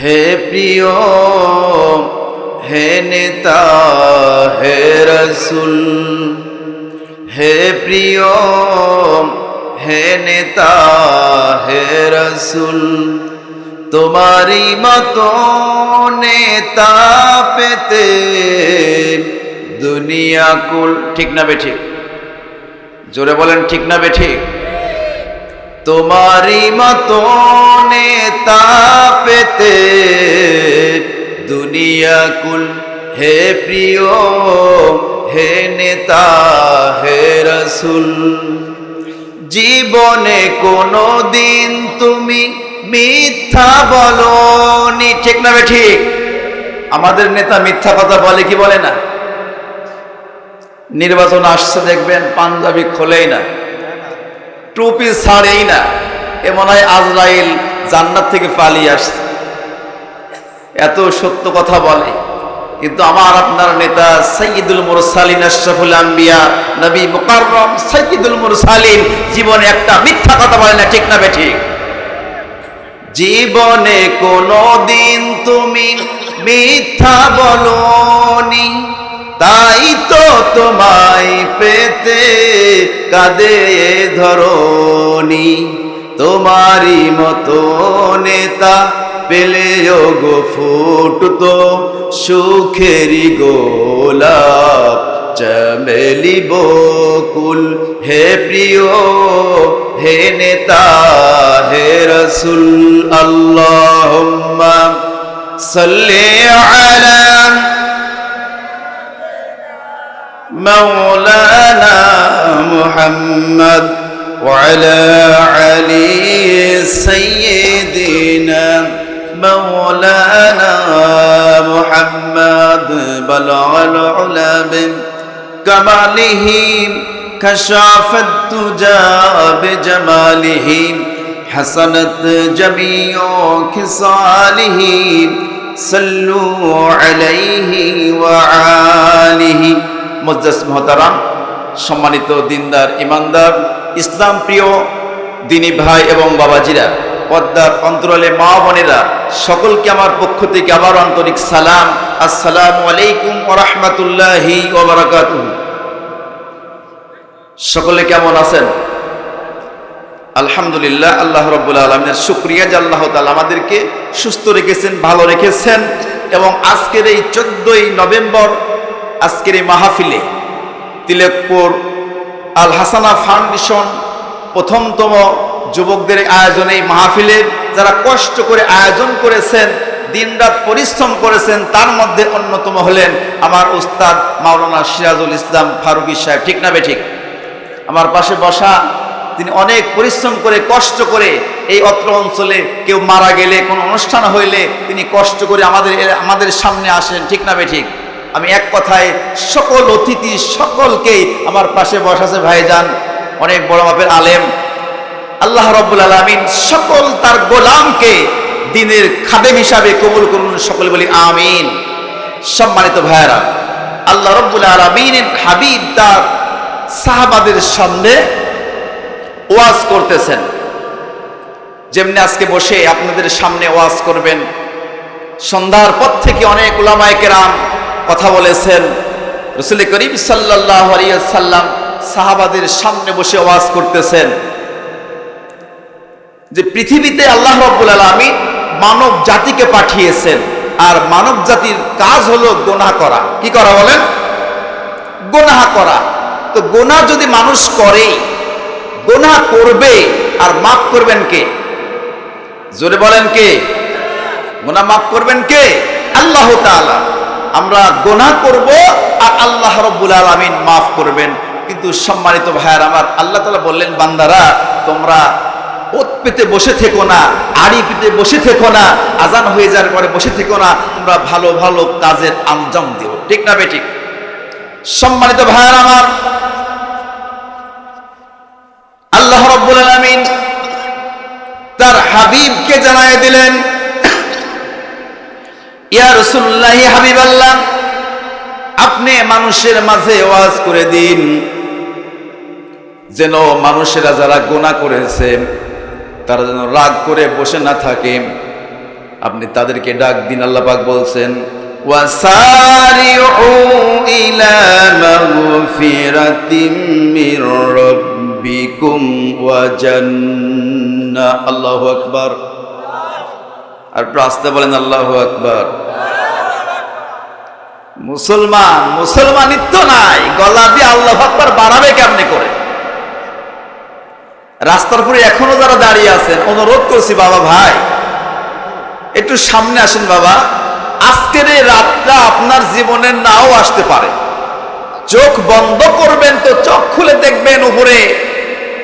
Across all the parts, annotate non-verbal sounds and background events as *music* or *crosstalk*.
হে প্রিয়, হে নেতা, হে রসুল, হে প্রিয়, হে নেতা, হে রসুল, তোমারই মতো নেতা পেতে দুনিয়া কুল, ঠিক না বে ঠিক? জোরে বলেন, ঠিক না বে ঠিক? তোমারই মতো নেতা পেতে দুনিয়া কুল, হে প্রিয়, হে নেতা, হে রসুল। জীবনে কোনো দিন তুমি মিথ্যা বলনি, ঠিক না ঠিক? আমাদের নেতা মিথ্যা কথা বলে কি বলে না? নির্বাচন আসছে দেখবেন, পাঞ্জাবি খোলেই না। টুপি ছাড়েই না। এ মনে হয় আজরাইল জান্নাত থেকে পালিয়ে আসছে। এত সত্য কথা বলে। কিন্তু আমার আপনার নেতা সৈয়দুল মুরসালিন আশরাফুল আম্বিয়া, নবী মুকাররম সৈয়দুল মুরসালিন জীবনে একটা মিথ্যা কথা বলে না, ঠিক না বেঠিক জীবনে কোনো দিন তুমি মিথ্যা বলনি। তাই তো তোমায় পেতে কাদে ধরনি তোমারই মতো নেতা পেলে গো ফুটতো সুখেরি গোলাপ। চমেলি বকুল হে প্রিয়, হে নেতা, হে রসুল আল্লাহ সাল্লি আলা مولانا محمد وعلى علي سيدنا مولانا محمد بلغ العلا بكماله كشف الدجى بجماله حسنت جميع خصاله صلوا عليه وعاله মজ্জাস মহতারাম, সম্মানিত দিনদার, ইমানদার, ইসলাম প্রিয় দিনী ভাই এবং বাবাজিরা, পদ্মার অন্তরালে মা বোনেরা, সকলকে আমার পক্ষ থেকে আবার আন্তরিক সালাম, আসসালামু আলাইকুম ওরহমতুল্লাহি সকলে কেমন আছেন? আলহামদুলিল্লাহ, আল্লাহ রব্বুল আলমের শুক্রিয়া যে আল্লাহ তালা আমাদেরকে সুস্থ রেখেছেন, ভালো রেখেছেন এবং আজকের এই চোদ্দই নভেম্বর আজকের এই মাহফিলে তিলকপুর আল হাসানা ফাউন্ডেশন প্রথমতম যুবকদের আয়োজনে এই মাহফিলের যারা কষ্ট করে আয়োজন করেছেন, দিনরাত পরিশ্রম করেছেন, তার মধ্যে অন্যতম হলেন আমার উস্তাদ মাওলানা সিরাজুল ইসলাম ফারুকি সাহেব। ঠিক না বে ঠিক? আমার পাশে বসা তিনি অনেক পরিশ্রম করে, কষ্ট করে এই অত্র অঞ্চলে কেউ মারা গেলে, কোনো অনুষ্ঠান হইলে তিনি কষ্ট করে আমাদের আমাদের সামনে আসেন। ঠিক না ঠিক? আমি এক কথায় সকল অতিথি সকলকেই আমার পাশে বসাছে, ভাইজান, অনেক বড় মাপের আলেম। আল্লাহ রব্বুল আলমিন সকল তার গোলামকে দিনের খাদেম হিসাবে কবুল করুন, সকল বলি আমিন। সম্মানিত ভাইয়ারা, আল্লাহ রব্বুল আলমিনের হাবিব তার সাহাবাদের সামনে ওয়াজ করতেছেন। যেমনি আজকে বসে আপনাদের সামনে ওয়াজ করবেন। সন্ধ্যার পর থেকে অনেক উলামায় কেরাম কথা বলেছেন। রসুল করিম সাল্লাহ সাল্লাম সাহাবাদের সামনে বসে ওয়াজ করতেছেন। যে পৃথিবীতে আল্লাহ রব্বুল আলমী মানব জাতিকে পাঠিয়েছেন। আর মানব জাতির কাজ হলো গোনা করা। কি করা বলেন? গোনা করা। তো গোনা যদি মানুষ করে গোনা করবে, আর মাফ করবেন কে? জোরে বলেন কে? গোনা মাফ করবেন কে? আল্লাহ তাআলা। আমরা গোনা করব আর আল্লাহ রব্বুল আলমিন মাফ করবেন। কিন্তু সম্মানিত ভাইয়ার আমার, আল্লাহ তালা বললেন, বান্দারা, তোমরা ওত পেতে বসে থেকো না আড়ি পেতে বসে থেকো না, আজান হয়ে যাওয়ার পরে বসে থেকো না, তোমরা ভালো ভালো কাজের আঞ্জাম দিও। ঠিক না বেঠিক? সম্মানিত ভাইয়ার আমার, আল্লাহ রব্বুল আলমিন তার হাবিবকে জানায় দিলেন ইয়া রসুল্লাহি হাবিবাল্লাহ, আপনি মানুষের মাঝে ওয়াজ করে দিন। যেন মানুষেরা যারা গোনা করেছে, তারা যেন রাগ করে বসে না থাকে। আপনি তাদেরকে ডাক দিন আল্লাপাক বলছেন আল্লাহ আকবার। আর একটু আসতে বলেন, আল্লাহ আকবার। মুসলমান, মুসলমানিত্ব নাই, গলা দিয়ে আল্লাহ আকবার বাড়াবে কেমনে করে? রাস্তার উপরে এখনও যারা দাঁড়িয়ে আছেন, অনুরোধ করছি, বাবা ভাই, একটু সামনে আসেন বাবা। আজকের এই রাতটা আপনার জীবনে নাও আসতে পারে। চোখ বন্ধ করবেন তো, চোখ খুলে দেখবেন উপরে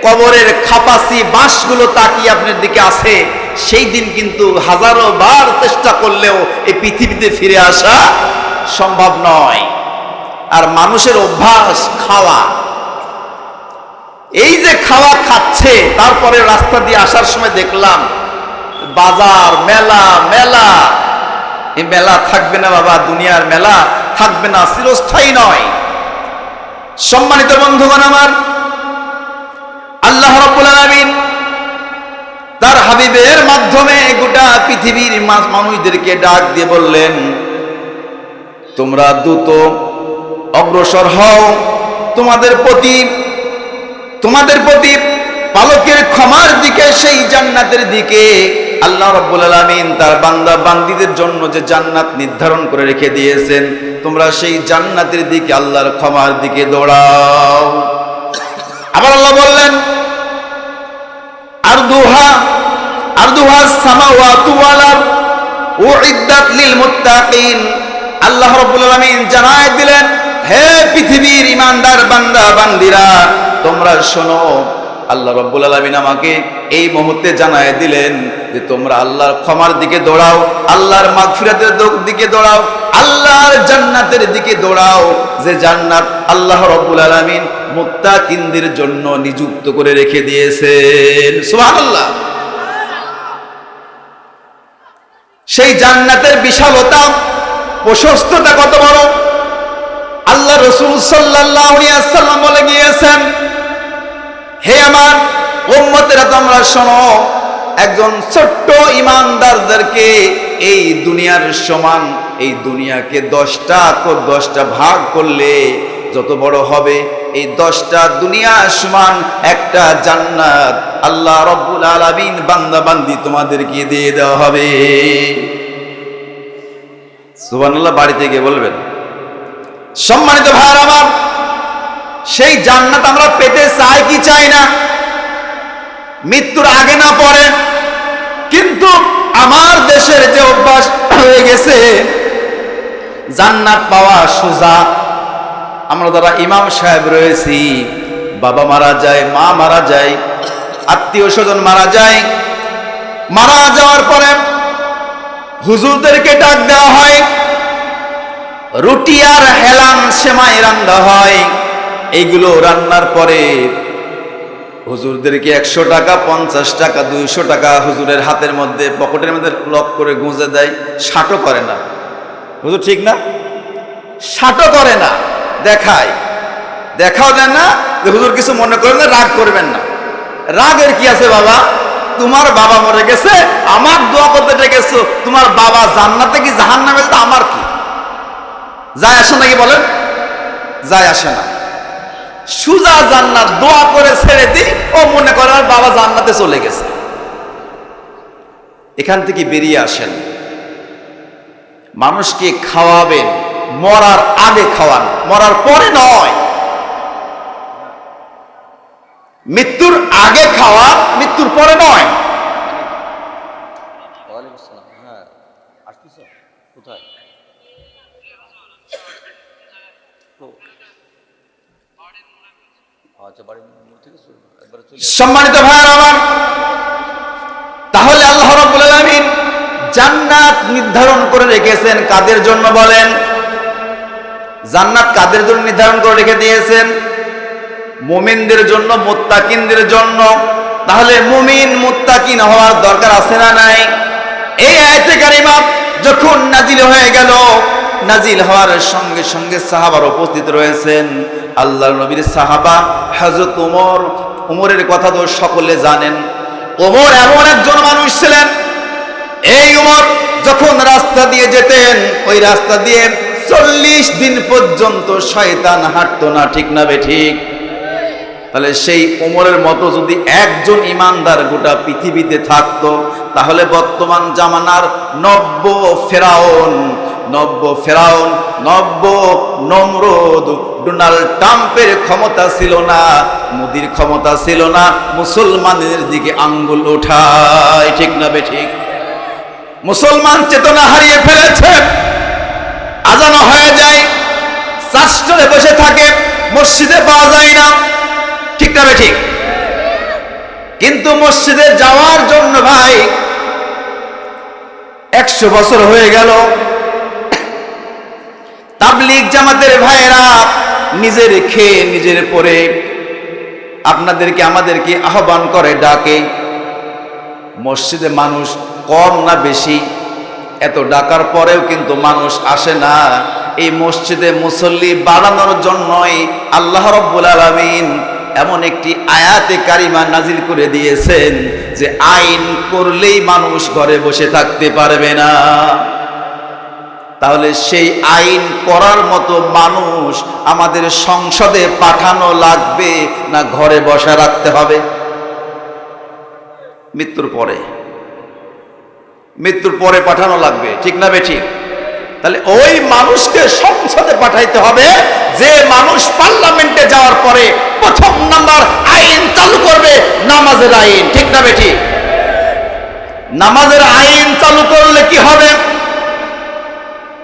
কবরের খাপাসি বাঁশগুলো তাকিয়ে আপনার দিকে আসে সেই দিন কিন্তু হাজারো বার চেষ্টা করলেও এই পৃথিবীতে ফিরে আসা সম্ভব নয়। আর মানুষের অভ্যাস খাওয়া। এই যে খাওয়া খাচ্ছে, তারপরে রাস্তা দিয়ে আসার সময় দেখলাম, বাজার, মেলা মেলা। এই মেলা থাকবে না বাবা, দুনিয়ার মেলা থাকবে না, চিরস্থায়ী নয়। সম্মানিত বন্ধুগণ আমার, আল্লাহ রাব্বুল আলামিন তার হাবিবের মাধ্যমে গোটা পৃথিবীর মানুষদেরকে ডাক দিয়ে বললেন, তোমরা দ্রুত অগ্রসর হও। তোমাদের প্রতি তোমাদের প্রতি পালকের ক্ষমার দিকে, সেই জান্নাতের দিকে। আল্লাহ রাব্বুল আলামিন তার বান্দা বান্দিদের জন্য যে জান্নাত নির্ধারণ করে রেখে দিয়েছেন, তোমরা সেই জান্নাতের দিকে আল্লাহর ক্ষমার দিকে দৌড়াও। আবার আল্লাহ বললেন আরদুহা আরদুহা সামাওয়াতু ওয়াল আরদ উইদ্দাত লিল মুত্তাকিন। আল্লাহ রাব্বুল আলামিন জানায় দিলেন, হে পৃথিবীর ইমানদার বান্দা, বান্দিরা, তোমরা শোনো আল্লাহ রব্বুল আলমিন আমাকে এই মুহূর্তে জানায় দিলেন যে তোমরা আল্লাহর ক্ষমার দিকে দৌড়াও, আল্লাহর মাগফিরাতের দিকে দৌড়াও, আল্লাহর জান্নাতের দিকে দৌড়াও, যে জান্নাত আল্লাহ রব্বুল আলমিন মুত্তাকিনদের জন্য নিযুক্ত করে রেখে দিয়েছেন। সুবহানাল্লাহ। সেই জান্নাতের বিশালতা, প্রশস্ততা কত বড়? আল্লাহ রসুল সাল্লাম বলে হে আমার উম্মতেরা, তোমরা শোনো, একজন ছোট্ট ইমানদারদেরকে এই দুনিয়ার সমান, এই দুনিয়াকে দশটা দশটা ভাগ করলে যত বড় হবে। এই দশটা দুনিয়া সমান, একটা জান্নাত। আল্লাহ রব্বুল আলামিন বান্দা বান্দি তোমাদেরকে দিয়ে দেওয়া হবে। সুবহানাল্লাহ, বাড়িতে গিয়ে বলবেন, সম্মানিত ভাইয়ার আমার সেই জান্নাত আমরা পেতে চাই কি চাই না? মৃত্যুর আগে না পরে। কিন্তু আমার দেশের যে অভ্যাস হয়ে গেছে, জান্নাত পাওয়া সোজা আমরা যারা ইমাম সাহেব রয়েছি, বাবা মারা যায়, মা মারা যায়, আত্মীয় স্বজন মারা যায়, মারা যাওয়ার পরে হুজুরদেরকে ডাক দেওয়া হয়, রুটি আর হেলান সেমাই রান্না হয়। এইগুলো রান্নার পরে হুজুরদেরকে একশো টাকা, পঞ্চাশ টাকা, দুইশো টাকা হুজুরের হাতের মধ্যে, পকেটের মধ্যে লক করে গুঁজে দেয়, ষাটও করে না। হুজুর ঠিক না? ষাটও করে না। দেখায় দেখাও দেন না, যে হুজুর কিছু মনে করেন না, রাগ করবেন না। রাগের কি আছে বাবা? তোমার বাবা মরে গেছে, আমার দোয়া করতে ডেকেছো তোমার বাবা জান্নাতে কি জাহান নামে আমার কি? যায় আসে নাকি বলেন? যায় আসে না। সুজা জান্নাত দোয়া করে ছেড়ে দিই, ও মনে করে আর বাবা জান্নাতে চলে গেছে। এখান থেকে বেরিয়ে আসেন। মানুষকে খাওয়াবেন, মরার আগে খাওয়ান, মরার পরে নয়। মৃত্যুর আগে খাওয়া মৃত্যুর পরে নয়। কোথায় তো আচ্ছা বাড়ির ঠিক আছে একবারে চলে আসো। সম্মানিত ভাইয়ের আমার, তাহলে আল্লাহ রাব্বুল আলামিন জান্নাত নির্ধারণ করে রেখেছেন কাদের জন্য বলেন? জান্নাত কাদের জন্য নির্ধারণ করে রেখে দিয়েছেন? মুমিনদের জন্য, মুত্তাকিনদের জন্য। তাহলে মুমিন, মুত্তাকিন হওয়ার দরকার আছে না নাই? এই আয়াতে কারিমা যখন নাজিল হয়ে গেল, নাজিল হওয়ার সঙ্গে সঙ্গে সাহাবার উপস্থিত রয়েছেন। আল্লাহর নবীর সাহাবা হযরত ওমর ওমরের কথা তো সকলে জানেন। ওমর এমন একজন মানুষ ছিলেন, এই উমর যখন রাস্তা দিয়ে যেতেন, ওই রাস্তা দিয়ে চল্লিশ দিন পর্যন্ত শয়তান হাঁটতো না, ঠিক না বে ঠিক? তাহলে সেই ওমরের মতো যদি একজন ইমানদার গোটা পৃথিবীতে থাকতো, তাহলে বর্তমান জামানার নব্য ফেরাউন নব্য ফেরাউন, নব্য নমরুদ। ডোনাল্ড ট্রাম্পের ক্ষমতা ছিল না, মোদির ক্ষমতা ছিল না মুসলমানের দিকে আঙ্গুল ওঠায়। ঠিক না ঠিক? মুসলমান চেতনা হারিয়ে ফেলেছে, আজানো হয়ে যায় চাষটরে বসে থাকে, মসজিদে পাওয়া যায় না। ঠিক না ঠিক? কিন্তু মসজিদে যাওয়ার জন্য ভাই, একশো বছর হয়ে গেল তাবলিগ জামাতের ভাইরা নিজের খেয়ে নিজের পরে আপনাদেরকে, আমাদেরকে আহ্বান করে ডাকে, মসজিদে মানুষ কম না বেশি? এত ডাকার পরেও কিন্তু মানুষ আসে না। এই মসজিদে মুসল্লি বাড়ানোর জন্যই আল্লাহ রব্বুল আলমিন এমন একটি আয়াতে কারিমা নাজিল করে দিয়েছেন যে, আইন করলেই মানুষ ঘরে বসে থাকতে পারবে না। তাহলে সেই আইন করার মতো মানুষ আমাদের সংসদে পাঠানো লাগবে না ঘরে বসা রাখতে হবে? মৃত্যুর পরে। মৃত্যুর পরে পাঠানো লাগবে, ঠিক না বেঠিক? তাহলে ওই মানুষকে সংসদে পাঠাইতে হবে, যে মানুষ পার্লামেন্টে যাওয়ার পরে প্রথম নাম্বার আইন চালু করবে, নামাজের আইন, ঠিক না বেঠিক? নামাজের আইন চালু করলে কি হবে?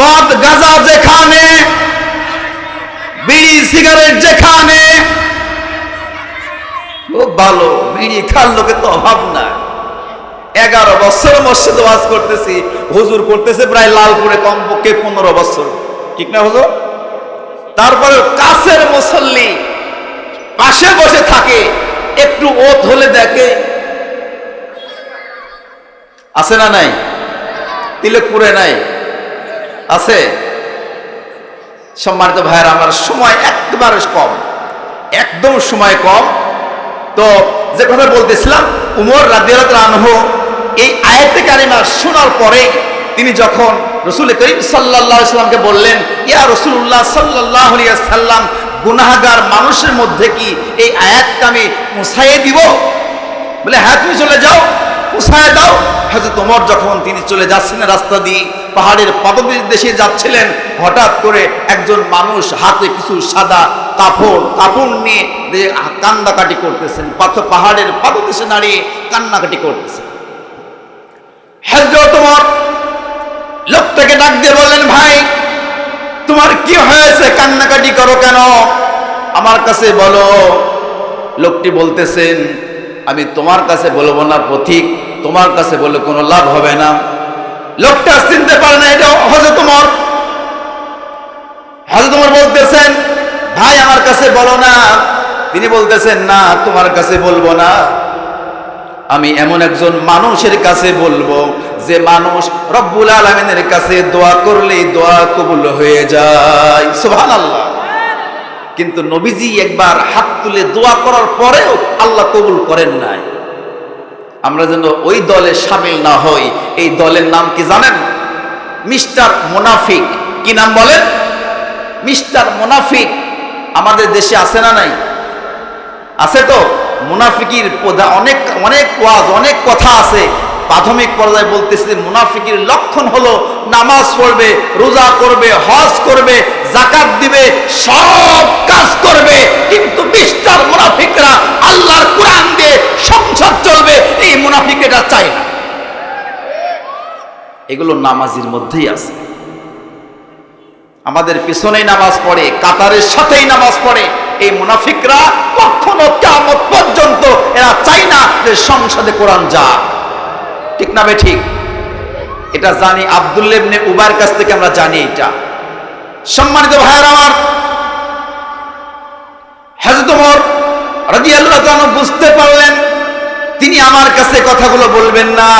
মদ গাঁজা যেখানে, বিড়ি, সিগারেট যেখানে, খুব ভালো, বিড়ি খার লোকের তো অভাব না এগারো বছর মসজিদ ওয়াজ করতেছি, হুজুর করতেছে প্রায় লালপুরে কমপক্ষে পনেরো বছর। ঠিক না হুজুর? তারপরে কাছের মুসল্লি পাশে বসে থাকে, একটু ওত হলে দেখে, আছে না নাই? তিলকপুরে নাই? আছে? সম্মানিত ভাইয়ের, আমার সময় একবারে কম। একদম সময় কম। তো যে কথা বলতেছিলাম, উমর রাদিয়াল্লাহু আনহু এই আয়াতে কারিমা শোনার পরে তিনি যখন রসুল করিম সাল্লামকে বললেন, ইয়া রাসূলুল্লাহ সাল্লাল্লাহু আলাইহি সাল্লাম, গুনাহগার মানুষের মধ্যে কি এই আয়াতটা আমি মুছাইয়ে দিব? বলে হ্যাঁ তুমি চলে যাও। মুছায় দাও। হযরত ওমর যখন তিনি চলে যাচ্ছিলেন রাস্তা দিয়ে, পাহাড়ের পদদেশে যাচ্ছিলেন, হঠাৎ করে একজন মানুষ হাতে কিছু সাদা কাপড় কাপড় নিয়ে কান্দাকাটি করতেছেন পাথর পাহাড়ের পদদেশে দাঁড়িয়ে কান্নাকাটি করতেছেন। হযরত ওমর লোকটাকে ডাক দিয়ে বললেন, ভাই, তোমার কি হয়েছে? কান্নাকাটি করো কেন? আমার কাছে বলো। লোকটি বলতেছেন আমি তোমার কাছে বলব না পথিক তোমার কাছে বলে কোনো লাভ হবে না। লোকটা চিনতে পারে না এটা হজরত তোমার হজরত তোমার বলতেছেন, ভাই, আমার কাছে বলো না। তিনি বলতেছেন, না, তোমার কাছে বলব না। আমি এমন একজন মানুষের কাছে বলব, যে মানুষ রব্বুল আলমিনের কাছে দোয়া করলেই দোয়া কবুল হয়ে যায়। সুবহানাল্লাহ। কিন্তু নবীজি একবার হাত তুলে দোয়া করার পরেও আল্লাহ কবুল করেন নাই। আমরা যেন ওই দলে সামিল না হই। এই দলের নাম কি জানেন? মিস্টার মোনাফিক। কি নাম বলেন? মিস্টার মোনাফিক। আমাদের দেশে আছে না নাই? আছে তো? মুনাফিকির অনেক অনেক ওয়াজ, অনেক কথা আছে। প্রাথমিক পর্যায়ে বলতেছে যে মুনাফিকির লক্ষণ হলো নামাজ পড়বে, রোজা করবে, হজ করবে জাকাত দিবে, সব কাজ করবে। কিন্তু মিস্টার মুনাফিকরা আল্লাহর কোরআন দিয়ে সংসার চলবে, এই মুনাফিকেরা চায় না। এগুলো নামাজির মধ্যেই আছে। আমাদের পিছনেই নামাজ পড়ে, কাতারের সাথেই নামাজ পড়ে। এই মুনাফিকরা কখনো কেমন পর্যন্ত এরা চায় না যে সংসদে কোরআন যাক। ঠিক না বে ঠিক? এটা জানি আবদুল্লেবনে উবার কাছ থেকে আমরা জানি এটা। সম্মানিত ভাইয়ার আমার, হযরত ওমর রাদিয়াল্লাহু তাআলা বুঝতে পারলেন, তিনি আমার কাছে কথাগুলো বলবেন না।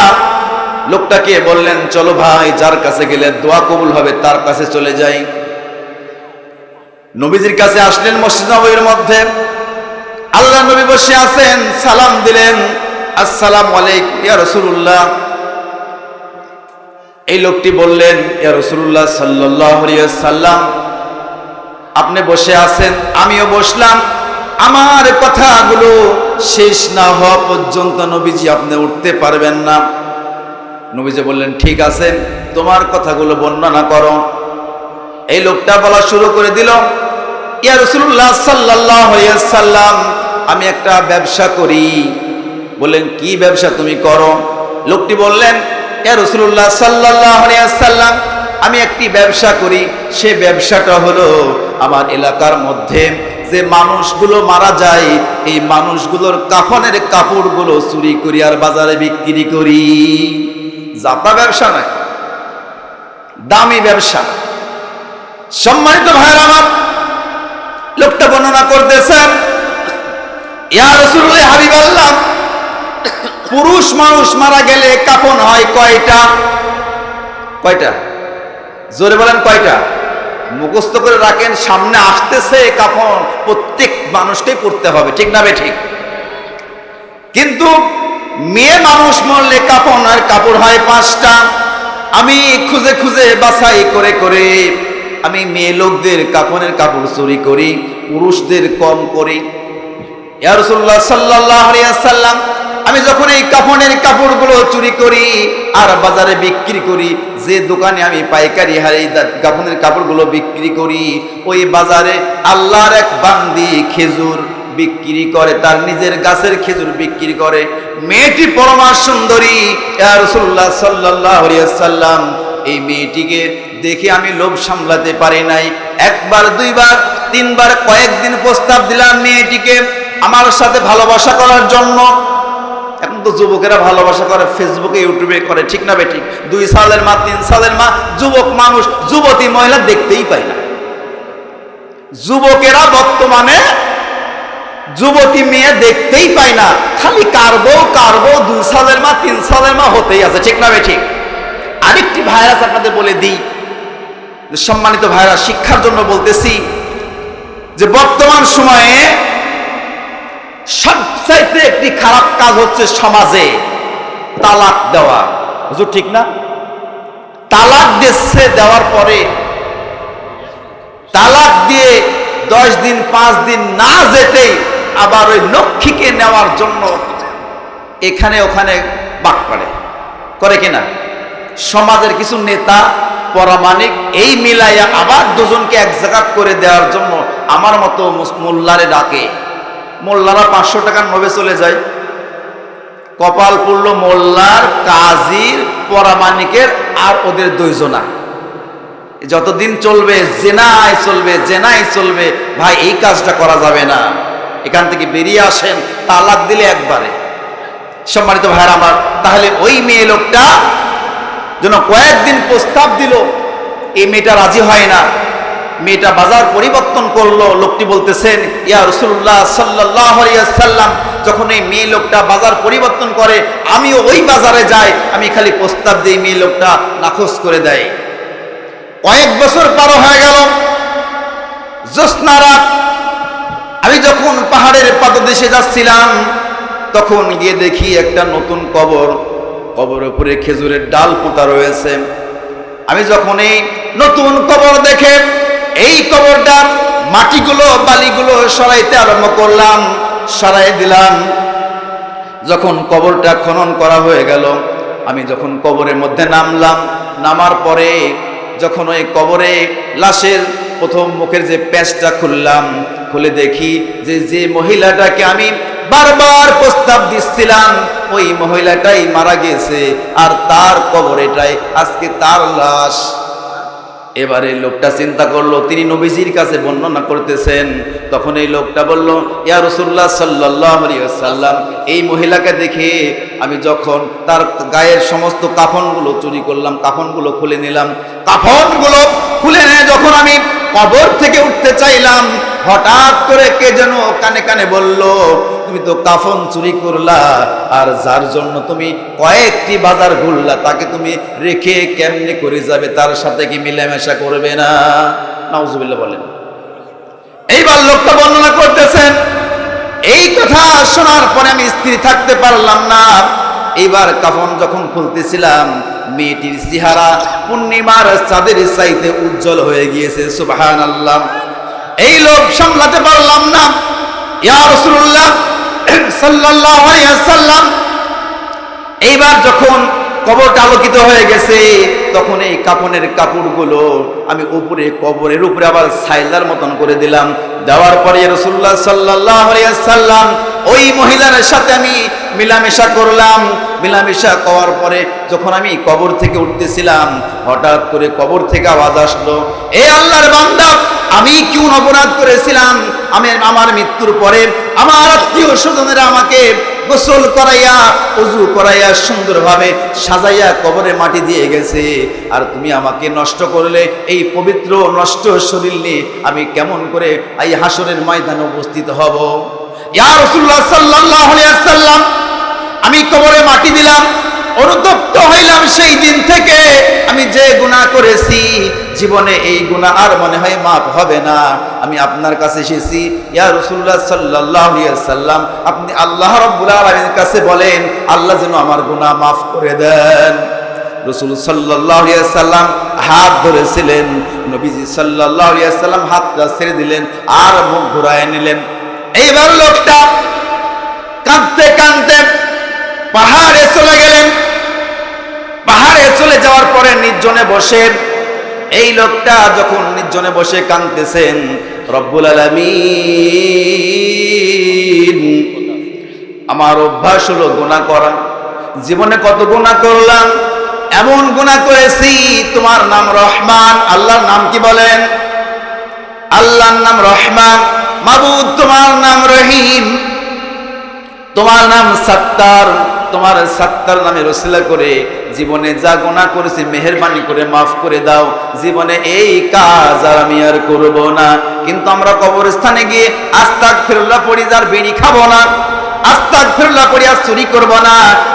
লোকটাকে বললেন, চলো ভাই, যার কাছে গেলে দোয়া কবুল হবে, তার কাছে চলে যাই। নবীজির কাছে আসলেন মসজিদ নবীর মধ্যে। আল্লাহ নবী বসে আছেন, সালাম দিলেন। আসসালামু আলাইকুম, ইয়া রাসূলুল্লাহ। এই লোকটি বললেন, ইয়া রসুল্লাহ সাল্লাম আপনি বসে আছেন, আমিও বসলাম। আমার কথাগুলো শেষ না হওয়া পর্যন্ত নবীজি আপনি উঠতে পারবেন না। নবীজি বললেন, ঠিক আছে, তোমার কথাগুলো বর্ণনা করো। এই লোকটা বলা শুরু করে দিল, ইয়া রসুল্লাহ সাল্লাহ সাল্লাম আমি একটা ব্যবসা করি। বললেন, কি ব্যবসা তুমি করো? লোকটি বললেন, ইয়া রসুল্লাহ সাল্লাহ সাল্লাম আমি একটি ব্যবসা করি। সে ব্যবসাটা হলো আমার এলাকার মধ্যে যে মানুষগুলো মারা যায়, এই মানুষগুলোর কাফনের কাপড়গুলো চুরি করি আর বাজারে বিক্রি করি। জাপা ব্যবসা নয়, দামি ব্যবসা। সম্মানিত ভাইয়ের আমার, লোকটা বর্ণনা করতেছেন, ইয়া রাসূলুল্লাহ হাবিব আল্লাহ পুরুষ মানুষ মারা গেলে কাফন হয় কয়টা? কয়টা? জোরে বলেন কয়টা? মুখস্থ করে রাখেন, সামনে আসতেছে কাফন, প্রত্যেক মানুষকেই পড়তে হবে, ঠিক না ঠিক? কিন্তু মেয়ে মানুষ মরলে কাপড় আর কাপড় হয় পাঁচটা। আমি খুঁজে খুঁজে বাছাই করে করে আমি মেয়ে লোকদের কাপড়ের কাপড় চুরি করি, পুরুষদের কম করি। ইয়া রাসূলুল্লাহ সাল্লাল্লাহু আলাইহি সাল্লাম আমি যখন এই কাপড়ের কাপড়গুলো চুরি করি আর বাজারে বিক্রি করি, যে দোকানে আমি পাইকারি হারে কাপড়ের কাপড়গুলো বিক্রি করি, ওই বাজারে আল্লাহর এক বান্দি খেজুর বিক্রি করে, তার নিজের গাছের খেজুর বিক্রি করে। মেয়েটি পরমা সুন্দরী সাল্লাল্লাহু সাল্লাম এই মেয়েটিকে দেখে আমি লোভ সামলাতে পারি নাই। একবার, দুইবার, তিনবার কয়েকদিন প্রস্তাব দিলাম মেয়েটিকে আমার সাথে ভালোবাসা করার জন্য। এখন তো যুবকেরা ভালোবাসা করে ফেসবুকে ইউটিউবে করে, ঠিক না বেঠিক দুই সালের মা, তিন সালের মা, যুবক মানুষ, যুবতী মহিলা দেখতেই পায় না। যুবকেরা বর্তমানে যুবতী মেয়ে দেখতেই পায় না। খালি কারবো কারবো, দুই সালের মা, তিন সালের মা হতেই আছে, ঠিক না ঠিক? আরেকটি ভাইরাস আপনাদের বলে দিই সম্মানিত ভাইরাস শিক্ষার জন্য বলতেছি যে বর্তমান সময়ে সবচাইতে একটি খারাপ কাজ হচ্ছে সমাজে তালাক দেওয়া। হুজুর ঠিক না? তালাক দিচ্ছে দেওয়ার পরে তালাক দিয়ে দশ দিন, পাঁচ দিন না যেতেই আবার ওই লক্ষ্মীকে নেওয়ার জন্য এখানে ওখানে বাক করে করে কিনা? সমাজের কিছু নেতা পরামানিক এই মিলাইয়া আবার দুজনকে এক জায়গা করে দেওয়ার জন্য আমার মতো মোল্লারে ডাকে। মোল্লারা পাঁচশো টাকার নবে চলে যায়। কপাল পড়ল মোল্লার কাজীর, পরামানিকের আর ওদের দুইজনা। যতদিন চলবে জেনাই চলবে জেনাই চলবে, ভাই, এই কাজটা করা যাবে না। এখান থেকে বেরিয়ে আসেন, তালাক দিলে একবারে। সম্মানিত ভাইয়ের আমার, তাহলে ওই মেয়ে লোকটা যেন কয়েকদিন প্রস্তাব দিল, এই মেয়েটা রাজি হয় না। মেয়েটা বাজার পরিবর্তন করল, লোকটি বলতেছেন, ইয়া রসুল্লাহ সাল্লাহ সাল্লাম যখন এই মেয়ে লোকটা বাজার পরিবর্তন করে, আমিও ওই বাজারে যাই, আমি খালি প্রস্তাব দিই মেয়ে লোকটা নাকচ করে দেয়। কয়েক বছর পার হয়ে গেল জ্যোৎস্না আমি যখন পাহাড়ের পাদদেশে যাচ্ছিলাম, তখন গিয়ে দেখি একটা নতুন কবর কবর উপরে খেজুরের ডাল পোঁতা রয়েছে। আমি যখন এই নতুন কবর দেখে এই কবরটার মাটিগুলো, বালিগুলো সরাইতে আরম্ভ করলাম, সরাই দিলাম। যখন কবরটা খনন করা হয়ে গেল, আমি যখন কবরের মধ্যে নামলাম, নামার পরে যখন ওই কবরে লাশের প্রথম মুখের যে প্যাঁচটা খুললাম, খুলে দেখি যে যে মহিলাটাকে আমি বারবার প্রস্তাব দিচ্ছিলাম, ওই মহিলাটাই মারা গেছে, আর তার কবরেটাই আজকে তার লাশ। এবারে লোকটা চিন্তা করল, তিনি নবীজির কাছে বর্ণনা করতেছেন। তখন এই লোকটা বলল, ইয়া রসুল্লাহ সাল্লাহ সাল্লাম এই মহিলাকে দেখে আমি যখন তার গায়ের সমস্ত কাফনগুলো চুরি করলাম, কাফনগুলো খুলে নিলাম, কাফনগুলো খুলে নিয়ে যখন আমি কবর থেকে উঠতে চাইলাম। হঠাৎ করে কে যেন কানে কানে বলল, তুমি তো কাফন চুরি করলা, আর যার জন্য তুমি কয়েকটি বাজার ঘুরলা, তাকে তুমি রেখে কেমনে করে যাবে? তার সাথে কি মিলেমিশা করবে না? নাউজুবিল্লাহ বলেন। এইবার লোকটা বর্ণনা করতেছেন, এই কথা শোনার পরে আমি স্ত্রী থাকতে পারলাম না। এইবার কাফন যখন খুলতেছিলাম মেয়েটির চেহারা পূর্ণিমার চাঁদের চাইতে উজ্জ্বল হয়ে গিয়েছে সুবাহান আল্লাহ এই লোক সামলাতে পারলাম না। ইয়া রসুল্লাহ *clears throat* সাল্লাহ সাল্লাম এইবার যখন কবরটা আলোকিত হয়ে গেছে। তখন এই কাপনের কাপড়গুলো আমি উপরে, কবরের উপরে আবার সাইলার মতন করে দিলাম। দেওয়ার পরে রসুল্লাহ সাল্লাহ সাল্লাম ওই মহিলার সাথে আমি মিলামেশা করলাম। মিলামেশা করার পরে যখন আমি কবর থেকে উঠতেছিলাম, হঠাৎ করে কবর থেকে আওয়াজ আসলো, এ আল্লাহর বান্দা আমি কোন অপরাধ করেছিলাম? আমি আমার মৃত্যুর পরে আমার আত্মীয় স্বজনেরা আমাকে গোসল করাইয়া, অজু করাইয়া সুন্দরভাবে সাজাইয়া কবরে মাটি দিয়ে গেছে। আর তুমি আমাকে নষ্ট করলে, এই পবিত্র, নষ্ট শরীর নিয়ে আমি কেমন করে এই হাসরের ময়দানে উপস্থিত হব? ইয়া রাসূলুল্লাহ সাল্লাল্লাহু আলাইহি সাল্লাম আমি কবরে মাটি দিলাম অনুতপ্ত হইলাম সেই দিন থেকে। আমি যে গুনাহ করেছি, জীবনে এই গুনাহ আর মনে হয় মাফ হবে না। আমি আপনার কাছে এসেছি, ইয়া আলাইহি সাল্লাম আপনি আল্লাহ রাব্বুল আলামিনের কাছে বলেন, আল্লাহ যেন আমার গুনাহ মাফ করে দেন। রসুল সাল্লাহ সাল্লাম হাত ধরেছিলেন, নবীজি সাল্লাহ সাল্লাম হাতটা ছেড়ে দিলেন আর মুখ ঘুরায় নিলেন। এইবার লোকটা কাঁদতে কাঁদতে পাহাড়ে চলে গেলেন। পাহাড়ে চলে যাওয়ার পরে নির্জনে বসে এই লোকটা যখন নির্জনে বসে কাঁদতেছেন, রব্বুল আলামিন, আমার অভ্যাস হলো গুণা করা। জীবনে কত গুণা করলাম, এমন গুণা করেছি, তোমার নাম রহমান। আল্লাহর নাম কি বলেন? আল্লাহর নাম রহমান। মাবুদ, তোমার নাম রহিম। তোমার নাম সত্তার। তোমার সত্তার নামে রসিলা করে জীবনে যা গোনা করেছি, মেহরবানি করে মাফ করে দাও। জীবনে এই কাজ আর আমি আর করব না। কিন্তু আমরা কবরস্থানে গিয়ে আস্তাক ফিরুল্লাহ পড়ি, যার বিড়ি খাব না। আস্তাক পড়ি আর চুরি করব না।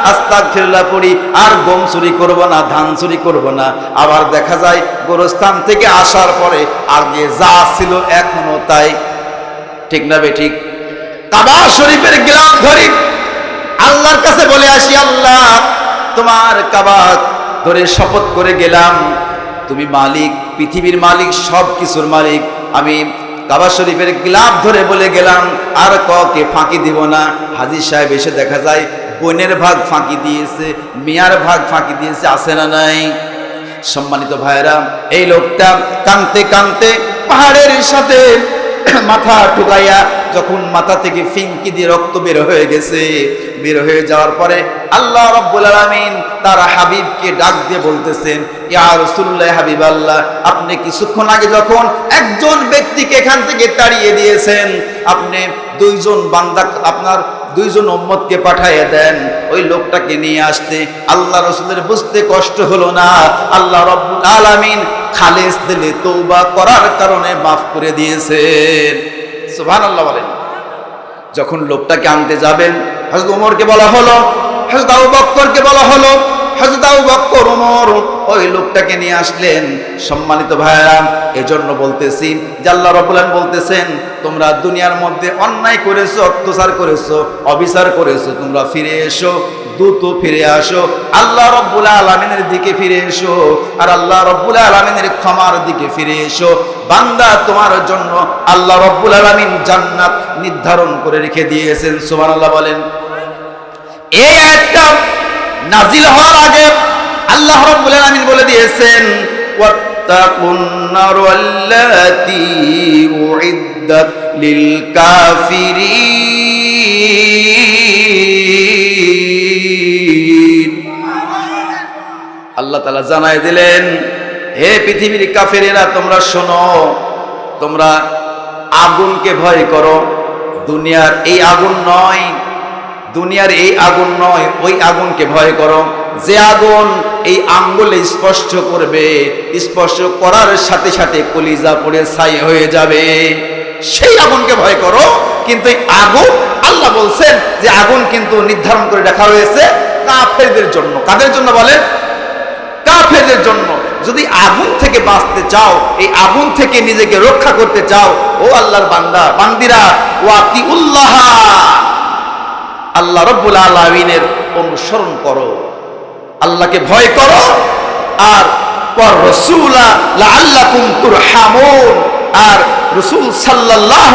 আস্তাক পড়ি আর গম চুরি করব না, ধান চুরি করব না। আবার দেখা যায়, গোরস্থান থেকে আসার পরে আগে যা ছিল এখনও তাই। ঠিক না বে ঠিক? কাবা শরীফের গিলাম ধরি। আল্লাহর কাছে বলে আসি, আল্লাহ, তোমার কাবা ধরে শপথ করে গেলাম। তুমি মালিক, পৃথিবীর মালিক সব কিছুর মালিক। আমি কাবা শরীফের গিলাপ ধরে বলে গেলাম, আর ককে ফাঁকি দিব না। হাজির সাহেব এসে দেখা যায়, বোনের ভাগ ফাঁকি দিয়েছে, মিয়ার ভাগ ফাঁকি দিয়েছে আসে না নাই? সম্মানিত ভাইরা এই লোকটা কানতে কানতে পাহাড়ের সাথে মাথা ঠুকাইয়া যখন মাথা থেকে ফিঙ্কি দিয়ে রক্ত বের হয়ে গেছে, বের হয়ে যাওয়ার পরে আল্লাহ রব্বুল আলামিন তার হাবিবকে ডাক দিয়ে বলতেছেন, ইয়া রাসূলুল্লাহ হাবিব আল্লাহ আপনি কিছুক্ষণ আগে যখন একজন ব্যক্তিকে এখান থেকে তাড়িয়ে দিয়েছেন, আপনি দুইজন বান্দা, আপনার দুইজন উম্মতকে পাঠাইয়ে দেন, ওই লোকটাকে নিয়ে আসতে আল্লাহ রসুলের বুঝতে কষ্ট হলো না। আল্লাহ রব্বুল আলামিন খালেস দিলে তৌবা করার কারণে মাফ করে দিয়েছেন। সুবহানাল্লাহ বলেন। যখন লোকটাকে আনতে যাবেন, হযরত ওমরকে বলা হলো, হযরত আবু বক্করকে বলা হলো, হযরত আবু বক্কর ওমর ওই লোকটাকে নিয়ে আসলেন। সম্মানিত ভাইরা এজন্য বলতেছি, যে আল্লাহ রাব্বুল আলামিন বলতেছেন, তোমরা দুনিয়ার মধ্যে অন্যায় করেছ, অত্যাচার করেছ, অবিচার করেছ, তোমরা ফিরে এসো, দ্রুত ফিরে আসো, আল্লাহ রব্বুল আলমিনের দিকে ফিরে এসো, আর আল্লাহ রব্বুল আলমিনের ক্ষমার দিকে ফিরে এসো। বান্দা তোমার জন্য আল্লাহ রব্বুল আলমিন জান্নাত নির্ধারণ করে রেখে দিয়েছেন সুবান আল্লাহ বলেন। এই আয়াতটা নাজিল হওয়ার আগে আল্লাহ রব্বুল আলমিন বলে দিয়েছেন লিল আল্লাহ তালা জানায় দিলেন হে পৃথিবীর কাফেরেরা, তোমরা শোনো, তোমরা আগুনকে ভয় করো। দুনিয়ার এই আগুন নয়, দুনিয়ার এই আগুন নয়, ওই আগুনকে ভয় করো। যে আগুন এই আঙ্গুলে স্পর্শ করবে, স্পর্শ করার সাথে সাথে কলিজা পড়ে ছাই হয়ে যাবে। সেই আগুনকে ভয় করো, কিন্তু এই আগুন, আল্লাহ বলছেন যে আগুন কিন্তু নির্ধারণ করে রাখা হয়েছে কাফেরদের জন্য। কাদের জন্য বলেন? কাফেরদের জন্য। যদি আগুন থেকে বাঁচতে চাও, এই আগুন থেকে নিজেকে রক্ষা করতে চাও, ও আল্লাহর বান্দা, বান্দিরা ওয়াতি উল্লাহ আল্লাহ রব্বুল আলমিনের অনুসরণ করো। আল্লাহকে ভয় করো। আর আর রসুল সাল্লাহ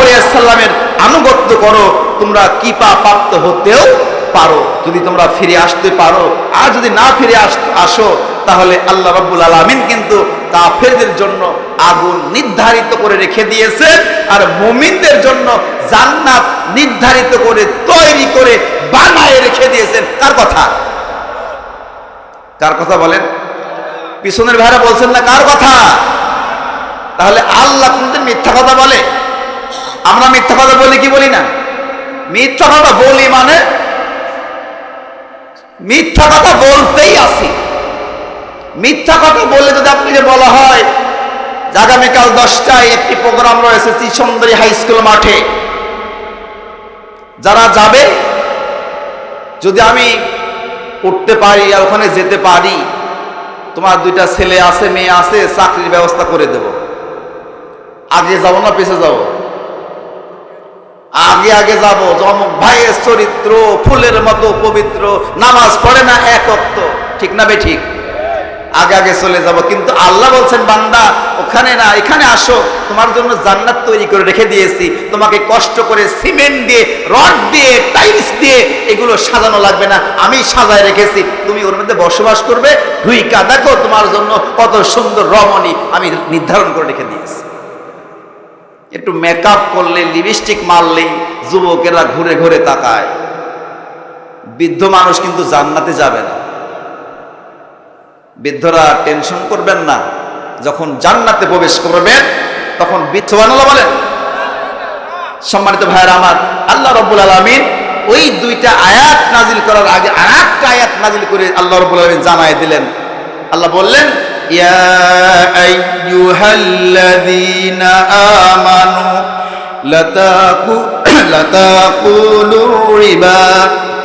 আনুগত্য করো। তোমরা কিপা প্রাপ্ত হতেও পারো, যদি তোমরা ফিরে আসতে পারো। আর যদি না ফিরে আসো তাহলে আল্লাহ রব্বুল আলমিন কিন্তু কাফেরদের জন্য আগুন নির্ধারিত করে রেখে দিয়েছে আর মুমিনদের জন্য জান্নাত নির্ধারিত করে, তৈরি করে বানায় রেখে দিয়েছেন। কার কথা? কার কথা বলেন? পিছনের ভাইরা বলছেন না কার কথা? তাহলে আল্লাহ কোনদিন মিথ্যা কথা বলে? আমরা মিথ্যা কথা বলি কি বলি না? মিথ্যা কথা বলি মানে মিথ্যা কথা বলতেই আসি। মিথ্যা কথা বললে যদি আপনাকে বলা হয় আগামীকাল দশটায় একটি প্রোগ্রাম রয়েছে শ্রীসুন্দরী হাই স্কুল মাঠে, যারা যাবে, যদি আমি উঠতে পারি, আর ওখানে যেতে পারি, তোমার দুইটা ছেলে আছে, মেয়ে আছে, চাকরির ব্যবস্থা করে দেব। আগে যাব না, পিছে যাব? আগে আগে যাব জমক ভাইয়ের চরিত্র, ফুলের মতো পবিত্র, নামাজ পড়ে না একত্ব ঠিক না বে ঠিক? আগে আগে চলে যাব, কিন্তু আল্লাহ বলছেন, বান্দা, ওখানে না, এখানে আসো। তোমার জন্য জান্নাত তৈরি করে রেখে দিয়েছি। তোমাকে কষ্ট করে সিমেন্ট দিয়ে, রড দিয়ে, টাইলস দিয়ে এগুলো সাজানো লাগবে না। আমি সাজায় রেখেছি। তুমি ওর মধ্যে বসবাস করবে ঢুইকা দেখো তোমার জন্য কত সুন্দর রমণী আমি নির্ধারণ করে রেখে দিয়েছি। একটু মেকআপ করলে লিপস্টিক মারলেই যুবকেরা ঘুরে ঘুরে তাকায়। বৃদ্ধ মানুষ কিন্তু জান্নাতে যাবে না। বৃদ্ধরা টেনশন করবেন না। যখন জান্নাতে প্রবেশ করবেন, তখন বিচ্ছবানুল্লাহ বলেন, সম্মানিত ভাইয়ের আমার, আল্লাহ রব্বুল আলমিন ওই দুইটা আয়াত নাজিল করার আগে আর একটা আয়াত নাজিল করে আল্লাহ রব্বুল আলমিন জানাই দিলেন। আল্লাহ বললেন ইয়া আইয়ুহাল্লাযীনা আমানু লাতাকু লাতাকুলু রিবা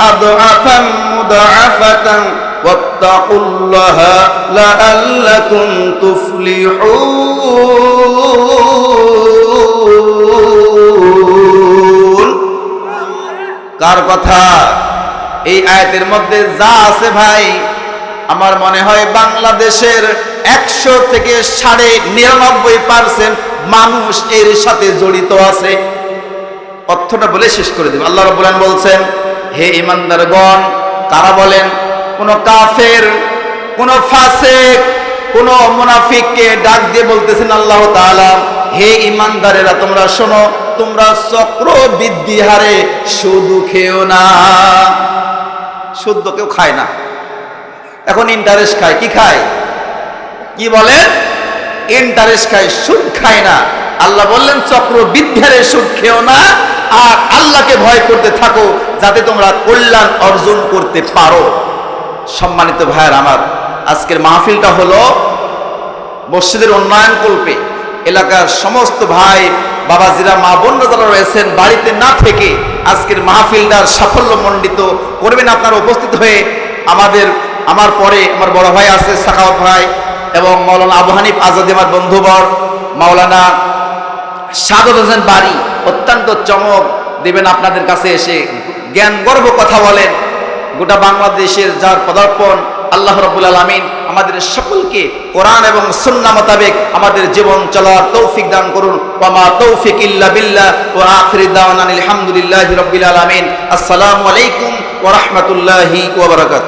আদআফাম মুদাআফাতান واتقوا الله لعلكم تفلحون কার কথা এই আয়াতের মধ্যে যা আছে ভাই আমার মনে হয় বাংলাদেশের একশো থেকে সাড়ে নিরানব্বই পার্সেন্ট মানুষ এর সাথে জড়িত আছে। অর্থটা বলে শেষ করে দেব। আল্লাহ রবুল্লান বলছেন, হে ইমানদারগণ তারা বলেন, কোন কাফের, কোন ফাসেক, কোন মুনাফিককে ডাক দিয়ে বলতেছেন আল্লাহ তাআলা, হে ইমানদারেরা তোমরা শোনো, তোমরা চক্র বৃদ্ধি হারে শুধু খেও না। শুদ্ধ কেউ খায় না। এখন ইন্টারেস্ট খায়, কি খায়? কি বলেন? ইন্টারেস্ট খায়, সুদ খায় না। আল্লাহ বললেন চক্র বৃদ্ধি হারে সুদ খেও না, আর আল্লাহকে ভয় করতে থাকো, যাতে তোমরা কল্যাণ অর্জন করতে পারো। সম্মানিত ভাইয়ের আমার, আজকের মাহফিলটা হলো মসজিদের উন্নয়ন কল্পে। এলাকার সমস্ত ভাই, বাবাজিরা, মা বোনরা যারা রয়েছেন, বাড়িতে না থেকে আজকের মাহফিলটার সাফল্য মণ্ডিত করবেন। আপনারা উপস্থিত হয়ে আমাদের, আমার পরে আমার বড় ভাই আছে সাখাওয়াত ভাই এবং মৌলানা আবু হানিফ আজাদি আমার বন্ধুবর, মাওলানা সাদত হোসেন বাড়ি অত্যন্ত চমক দেবেন আপনাদের কাছে এসে। জ্ঞান গর্ব কথা বলেন, গোটা বাংলাদেশের যার পদার্পণ, আল্লাহ রবুল আলমিন আমাদের সকলকে কোরআন এবং সুন্না মোতাবেক আমাদের জীবন চলার তৌফিক দান করুন। ওয়ামা তৌফিক ইল্লা বিল্লাহ ও আখরি দাওয়ান আলহামদুলিল্লাহি রব্বিল আলামিন। আসসালামু আলাইকুম ওয়া রাহমাতুল্লাহি ওয়া বারাকাতুহু।